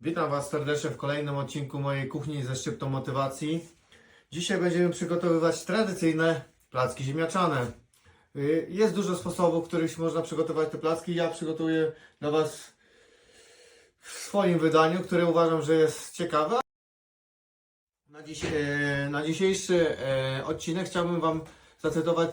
Witam Was serdecznie w kolejnym odcinku mojej kuchni ze szczyptą motywacji. Dzisiaj będziemy przygotowywać tradycyjne placki ziemniaczane. Y, Jest dużo sposobów, w których można przygotować te placki. Ja przygotuję dla Was w swoim wydaniu, które uważam, że jest ciekawe. Na, dziś, e, na dzisiejszy e, odcinek chciałbym Wam zacytować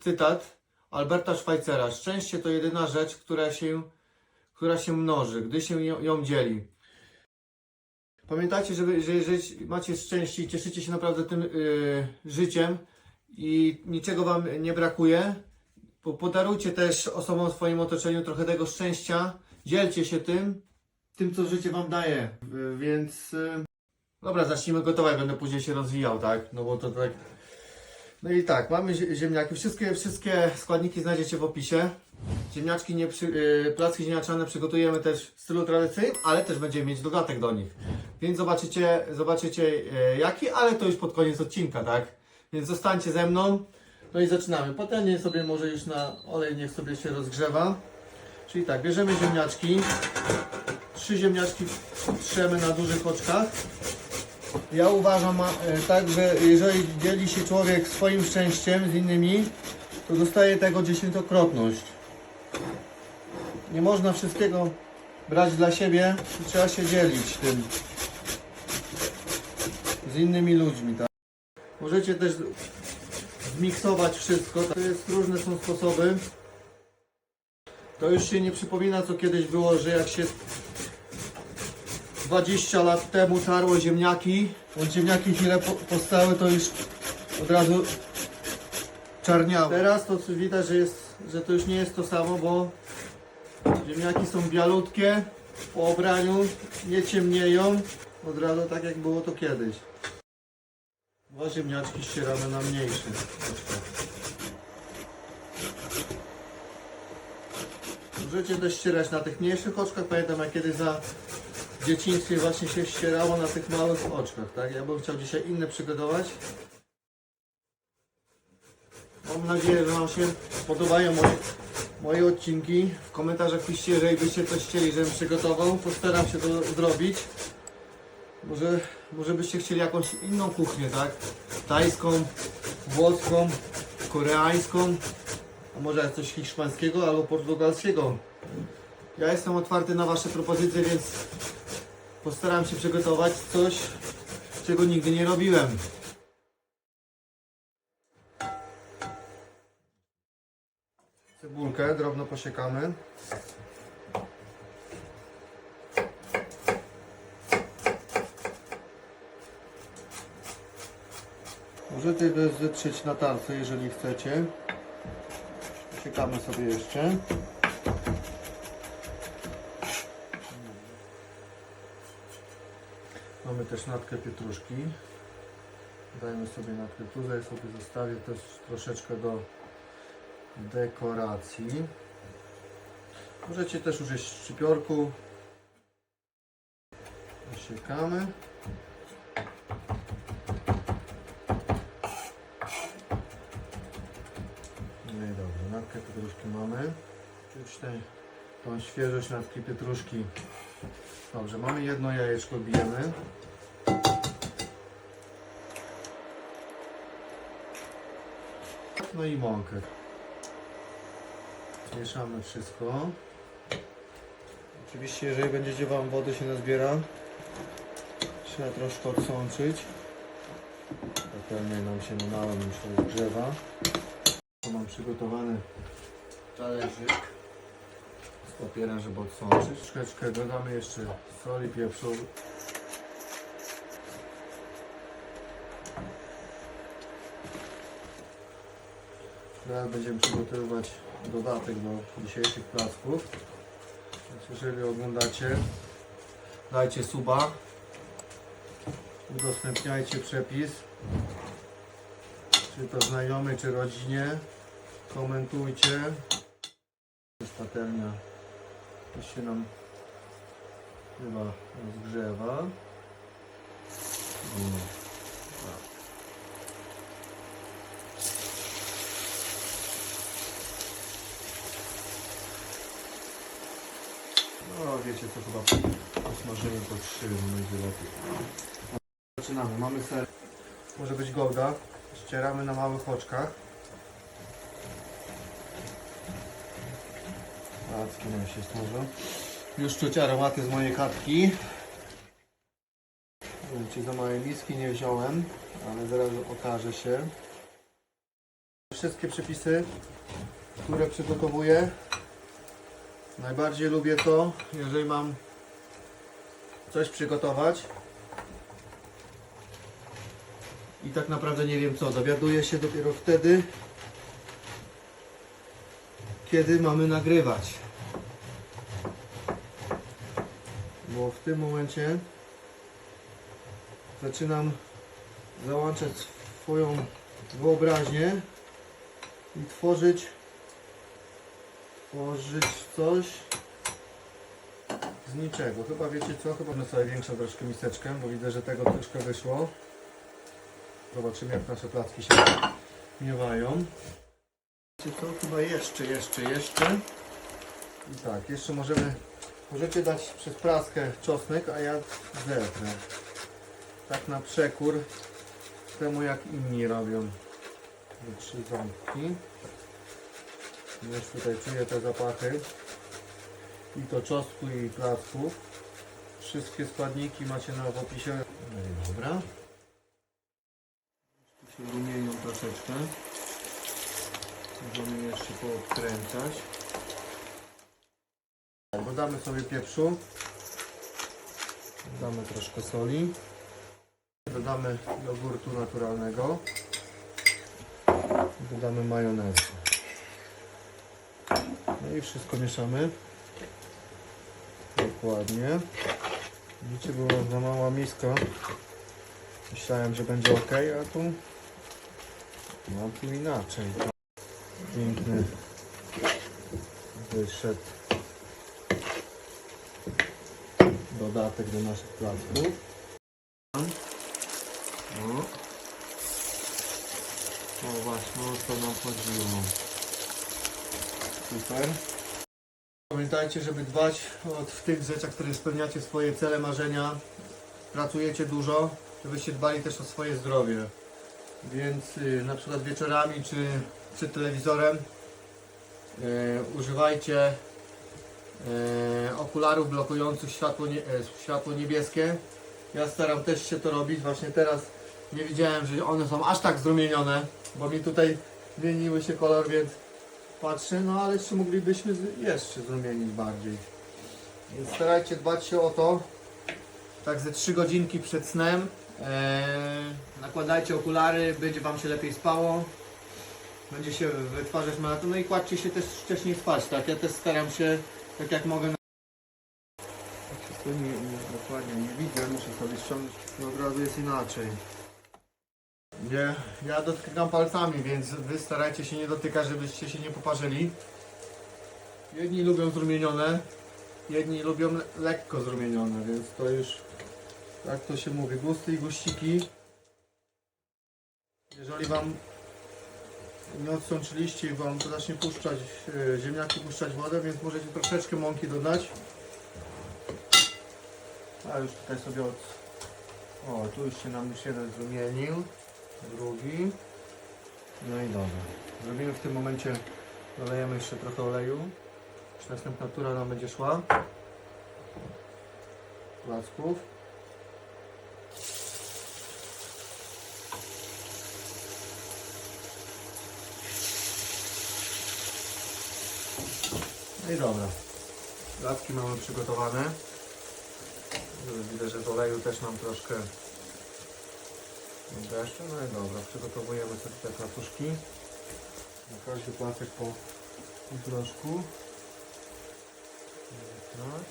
cytat Alberta Schweitzera. Szczęście to jedyna rzecz, która się która się mnoży, gdy się ją, dzieli. Pamiętajcie, żeby, że jeżeli macie szczęście i cieszycie się naprawdę tym yy, życiem i niczego Wam nie brakuje, po- podarujcie też osobom w swoim otoczeniu trochę tego szczęścia, dzielcie się tym, tym co życie Wam daje. Yy, więc yy, dobra, zacznijmy gotować, będę później się rozwijał, tak? No bo to tak. No i tak, mamy zie- ziemniaki. Wszystkie, wszystkie składniki znajdziecie w opisie. Ziemniaczki nie przy, yy, placki ziemniaczane przygotujemy też w stylu tradycyjnym, ale też będziemy mieć dodatek do nich. Więc zobaczycie, zobaczycie yy, jaki, ale to już pod koniec odcinka, tak? Więc zostańcie ze mną. No i zaczynamy. Patelnię sobie może już na olej niech sobie się rozgrzewa. Czyli tak, bierzemy ziemniaczki. Trzy ziemniaczki trzemy na dużych oczkach. Ja uważam e, tak, że jeżeli dzieli się człowiek swoim szczęściem z innymi, to dostaje tego dziesięciokrotność. Nie można wszystkiego brać dla siebie, trzeba się dzielić tym z innymi ludźmi, tak? Możecie też zmiksować wszystko, to jest różne są sposoby. To już się nie przypomina co kiedyś było, że jak się 20 lat temu tarło ziemniaki, bądź ziemniaki chwilę po, postały, to już od razu czarniały. Teraz to widać, że, jest, że to już nie jest to samo, bo ziemniaki są bialutkie, po obraniu nie ciemnieją, od razu tak jak było to kiedyś. Dwa ziemniaczki ścieramy na mniejszy. Możecie też ścierać na tych mniejszych oczkach. Pamiętam jak kiedyś za dzieciństwie właśnie się ścierało na tych małych oczkach, tak? Ja bym chciał dzisiaj inne przygotować. Mam nadzieję, że Wam się podobają moje, moje odcinki. W komentarzach piszcie, jeżeli byście coś chcieli, żebym przygotował. Postaram się to zrobić. Może, może byście chcieli jakąś inną kuchnię, tak? Tajską, włoską, koreańską, a może coś hiszpańskiego albo portugalskiego. Ja jestem otwarty na Wasze propozycje, więc postaram się przygotować coś, czego nigdy nie robiłem. Cebulkę drobno posiekamy. Możecie też zetrzeć na tarce, jeżeli chcecie. Posiekamy sobie jeszcze. Mamy też natkę pietruszki. Dajmy sobie natkę tutaj, sobie zostawię też troszeczkę do dekoracji. Możecie też użyć szczypiorku. Osiekamy. No i dobrze, natkę pietruszki mamy. Czuć tę tą świeżość natki pietruszki. Dobrze, mamy jedno jajeczko, bijemy. No i mąkę. Mieszamy wszystko. Oczywiście, jeżeli będziecie Wam wody się nazbiera, trzeba troszkę odsączyć. Patelnia nam się na małym już rozgrzewa. Tu mam przygotowany talerzyk z papierem, żeby odsączyć. Troszeczkę dodamy jeszcze soli, pieprzu. Teraz będziemy przygotowywać dodatek do dzisiejszych placków. Więc jeżeli oglądacie, dajcie suba, udostępniajcie przepis, czy to znajomej, czy rodzinie, komentujcie. Jest patelnia już się nam chyba rozgrzewa. No. No wiecie co chyba posmażymy po trzy, będzie lepiej. Zaczynamy, mamy ser. Może być golda. Ścieramy na małych oczkach. Placki nam się stworzą. Już czuć aromaty z mojej chatki. Czy za małej miski nie wziąłem, ale zaraz okaże się. Wszystkie przepisy, które przygotowuję, najbardziej lubię to, jeżeli mam coś przygotować i tak naprawdę nie wiem co. Dowiaduję się dopiero wtedy, kiedy mamy nagrywać. Bo w tym momencie zaczynam załączać swoją wyobraźnię i tworzyć tworzyć coś z niczego. Chyba wiecie co? Chyba będę sobie większą troszkę miseczkę, bo widzę, że tego troszkę wyszło. Zobaczymy jak nasze placki się miewają. Wiecie co? Chyba jeszcze, jeszcze, jeszcze. I tak, jeszcze możemy, możecie dać przez praskę czosnek, a ja zetrę. Tak na przekór temu jak inni robią. Trzy ząbki. Już tutaj czuję te zapachy. I to czosnku i placków. Wszystkie składniki macie na opisie. No i dobra. Tu się rumienią troszeczkę. Możemy jeszcze poodkręcać. Dodamy sobie pieprzu. Dodamy troszkę soli. Dodamy jogurtu naturalnego. Dodamy majonezu. No i wszystko mieszamy. Dokładnie. Widzicie, była za mała miska. Myślałem, że będzie ok, a tu mam tu inaczej. Piękny wyszedł dodatek do naszych placków. O. o właśnie, o to nam chodziło. Super. Pamiętajcie, żeby dbać o, w tych rzeczach, które spełniacie swoje cele, marzenia. Pracujecie dużo, żebyście dbali też o swoje zdrowie. Więc y, na przykład wieczorami czy przed telewizorem y, używajcie y, okularów blokujących światło, nie, e, światło niebieskie. Ja staram też się to robić. Właśnie teraz nie widziałem, że one są aż tak zrumienione, bo mi tutaj zmieniły się kolor, więc patrzę, no ale jeszcze moglibyśmy jeszcze zrumienić bardziej. Więc starajcie dbać się o to. Tak ze 3 godzinki przed snem. Eee, nakładajcie okulary, będzie Wam się lepiej spało. Będzie się wytwarzać melatonin. No i kładźcie się też wcześniej spać, tak? Ja też staram się, tak jak mogę. Wszystko nie, nie, dokładnie nie widzę, muszę sobie ściągnąć. No od razu jest inaczej. Nie, ja dotykam palcami, więc wy starajcie się nie dotykać, żebyście się nie poparzyli. Jedni lubią zrumienione, jedni lubią le- lekko zrumienione, więc to już, jak to się mówi, gusty i guściki. Jeżeli wam nie odsączyliście i wam zacznie puszczać, e, ziemniaki puszczać wodę, więc możecie troszeczkę mąki dodać. A już tutaj sobie od... O, tu już się nam już jeden zrumienił drugi. No i dobra. Zrobimy w tym momencie, dolejemy jeszcze trochę oleju. Już następna tura nam będzie szła. Placków. No i dobra. Placki mamy przygotowane. Widzę, że z oleju też nam troszkę deszczu. No i dobra, przygotowujemy sobie te katuszki. Na każdy placek po troszku. Tak.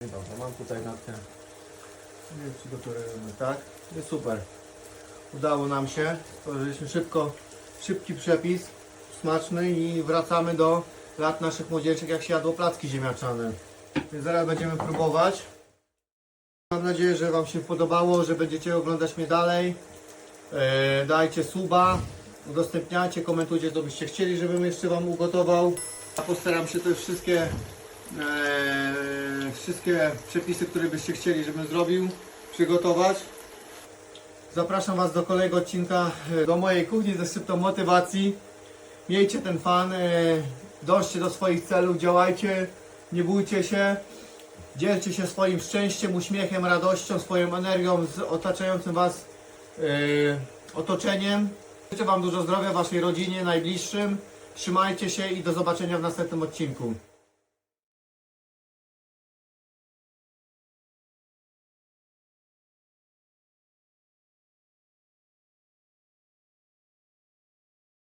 I dobra, mam tutaj natkę. Nie przygotujemy tak. Jest super. Udało nam się. Stworzyliśmy szybko, szybki przepis, smaczny i wracamy do lat naszych młodzieńczych, jak się jadło placki ziemniaczane. Więc zaraz będziemy próbować. Mam nadzieję, że Wam się podobało, że będziecie oglądać mnie dalej. E, dajcie suba, udostępniajcie, komentujcie, co byście chcieli, żebym jeszcze Wam ugotował. Ja postaram się te wszystkie e, wszystkie przepisy, które byście chcieli, żebym zrobił, przygotować. Zapraszam Was do kolejnego odcinka e, do mojej kuchni ze szczyptą motywacji. Miejcie ten fan, dążcie do swoich celów, działajcie, nie bójcie się. Dzielcie się swoim szczęściem, uśmiechem, radością, swoją energią z otaczającym Was e, otoczeniem. Życzę Wam dużo zdrowia, Waszej rodzinie, najbliższym. Trzymajcie się i do zobaczenia w następnym odcinku.